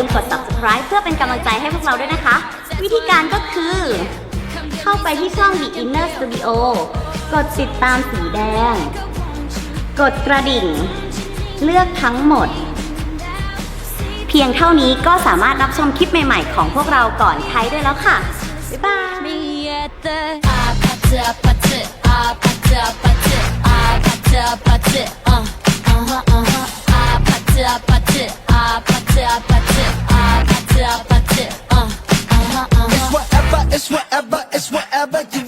ลืมกด subscribe เพื่อเป็นกำลังใจให้พวกเราด้วยนะคะ วิธีการก็คือ เข้าไปที่ช่อง The Inner Studio กดติดตามสีแดง กดกระดิ่ง เลือกทั้งหมด เพียงเท่านี้ก็สามารถรับชมคลิปใหม่ๆ ของพวกเราก่อนใครได้แล้วค่ะ บ๊ายบายอาปัจจอาปัจจอาปัจจอาปัจจ whatever, it's whatever you